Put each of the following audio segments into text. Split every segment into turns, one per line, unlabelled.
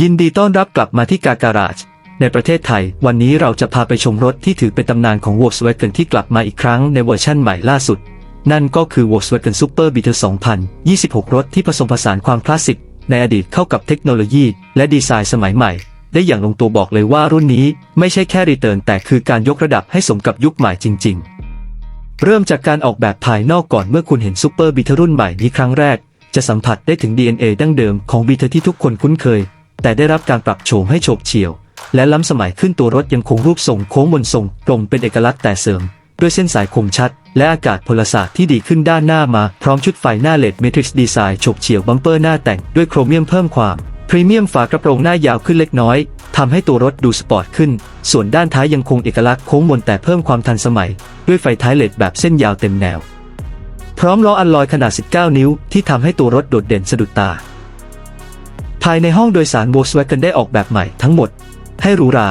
ยินดีต้อนรับกลับมาที่กาการาจในประเทศไทย วันนี้เราจะพาไปชมรถที่ถือเป็นตำนานของ Volkswagen ที่กลับมาอีกครั้งในเวอร์ชั่นใหม่ล่าสุด นั่นก็คือ Volkswagen Super Beetle 2026 รถที่ผสมผสานความคลาสสิก ในอดีตเข้ากับเทคโนโลยีและดีไซน์สมัยใหม่ ได้อย่างลงตัวบอกเลยว่ารุ่นนี้ไม่ใช่แค่รีเทิร์นแต่คือการยกระดับให้สมกับยุคใหม่จริง ๆ เริ่มจากการออกแบบภายนอกก่อนเมื่อคุณเห็นซูเปอร์บีเทรุ่นใหม่นี้ครั้งแรก จะสัมผัสได้ถึง DNA ดั้งเดิมของบีเทที่ทุกคนคุ้นเคย แต่ได้รับการปรับโฉมให้โฉบเฉี่ยว และล้ำสมัยขึ้นตัวรถยังคงรูปทรงโค้งมนทรงตรงเป็นเอกลักษณ์แต่เสริม ด้วยเส้นสายคมชัด และอากาศพลศาสตร์ที่ดีขึ้นด้านหน้ามาพร้อมชุดไฟหน้าเลดเมทริกซ์ดีไซน์โฉบเฉี่ยวบัมเปอร์หน้าแต่งด้วยโครเมียมเพิ่มความพรีเมียมฝากระโปรงหน้ายาวขึ้นเล็กน้อย ทำให้ตัวรถดูสปอร์ตขึ้น ส่วนด้านท้ายยังคงเอกลักษณ์โค้งมนแต่เพิ่มความทันสมัย ด้วยไฟท้ายเลดแบบเส้นยาวเต็มแนว พร้อมล้ออัลลอยขนาด 19 นิ้ว ที่ทำให้ตัวรถโดดเด่นสะดุดตา ภายในห้องโดยสาร Volkswagen ได้ออกแบบใหม่ทั้งหมด ให้หรูหรา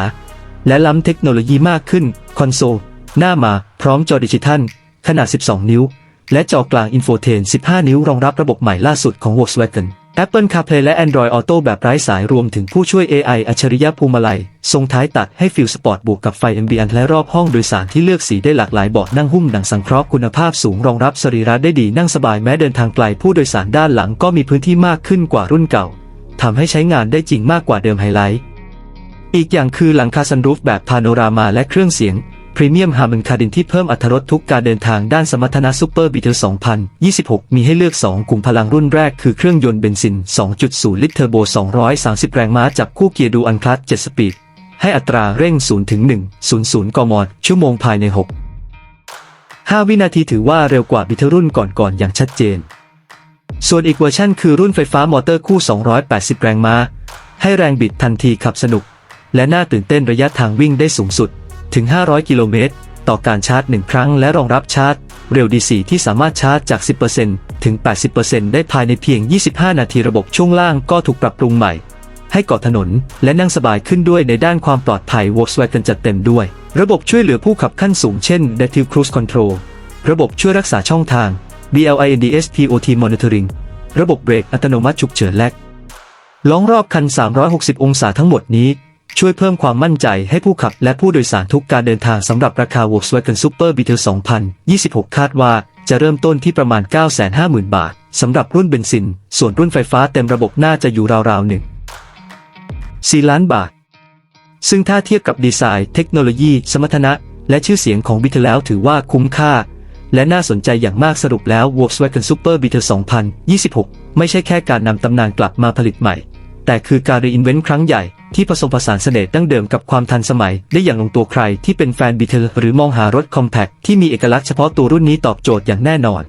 และล้ำเทคโนโลยีมากขึ้น คอนโซล หน้ามาพร้อมจอดิจิทัล ขนาด 12 นิ้ว และจอกลางอินโฟเทน 15 นิ้วรองรับระบบใหม่ล่าสุดของ Volkswagen Apple CarPlay และ Android Auto แบบไร้สายรวมถึงผู้ช่วย AI อัจฉริยะภูมิลัย ทรงท้ายตัดให้ฟิลสปอร์ตบวกกับไฟ Ambient และรอบห้องโดยสารที่เลือกสีได้หลากหลายเบาะนั่งหุ้มหนังสังเคราะห์คุณภาพสูงรองรับสรีระได้ดีนั่งสบายแม้เดินทางไกลผู้โดยสารด้านหลังก็มีพื้นที่มากขึ้นกว่ารุ่นเก่าทำให้ใช้งานได้จริงมากกว่าเดิมไฮไลท์อีกอย่างคือหลังคาซันรูฟแบบพาโนรามาและเครื่องเสียง พรีเมียมฮาร์มันคาดินที่เพิ่มอรรถรสทุกการเดินทางด้านสมรรถนะซูเปอร์บีเทล2026 มีให้เลือก 2 กลุ่มพลังรุ่นแรกคือเครื่องยนต์เบนซิน 2.0 ลิตรเทอร์โบ 230 แรงม้าจับคู่เกียร์ดูอันคลัต7สปีด ให้อัตราเร่ง 0 ถึง 1 00 กม ชั่วโมงภายใน 6 5 วินาทีถือว่าเร็วกว่าบิเทลรุ่นก่อนๆอย่างชัดเจน ส่วนอีกเวอร์ชั่นคือรุ่นไฟฟ้ามอเตอร์คู่ 280 แรงม้า ให้แรงบิดทันทีขับสนุก และน่าตื่นเต้นระยะทางวิ่งได้สูงสุด ถึง 500 กิโลเมตร ต่อการชาร์จ 1 ครั้งและรองรับชาร์จ เร็ว DC ที่สามารถชาร์จจาก 10%ถึง 80%ได้ภายในเพียง 25 นาทีระบบช่วงล่างก็ถูกปรับปรุงใหม่ ให้เกาะถนนและนั่งสบายขึ้นด้วยในด้านความปลอดภัย Volkswagen จัดเต็มด้วย ระบบช่วยเหลือผู้ขับขั้นสูงเช่น Adaptive Cruise Control ระบบช่วยรักษาช่องทาง BLINDS POT Monitoring ระบบเบรกอัตโนมัติฉุกเฉินแลกล้องรอบคัน 360 องศาทั้งหมดนี้ ช่วยเพิ่มความมั่นใจให้ผู้ขับและผู้โดยสารทุกการเดินทางสำหรับราคา Volkswagen Super Beetle 2026 คาดว่าจะเริ่มต้นที่ประมาณ 950,000 บาทสำหรับรุ่นเบนซิน ส่วนรุ่นไฟฟ้าเต็มระบบน่าจะอยู่ราวๆหนึ่ง4ล้านบาท ซึ่งถ้าเทียบกับดีไซน์ เทคโนโลยี สมรรถนะ และชื่อเสียงของบิเทแล้วถือว่าคุ้มค่า และน่าสนใจอย่างมากสรุปแล้ว Volkswagen Super Beetle 2026 ไม่ใช่แค่การนำตำนานกลับมาผลิตใหม่ แต่คือการรีอินเวนต์ครั้งใหญ่ที่ผสมผสานเสน่ห์ดั้งเดิมกับความทันสมัย ได้อย่างลงตัวใครที่เป็นแฟนบีเทลหรือมองหารถคอมแพคที่มีเอกลักษณ์เฉพาะตัวรุ่นนี้ตอบโจทย์อย่างแน่นอน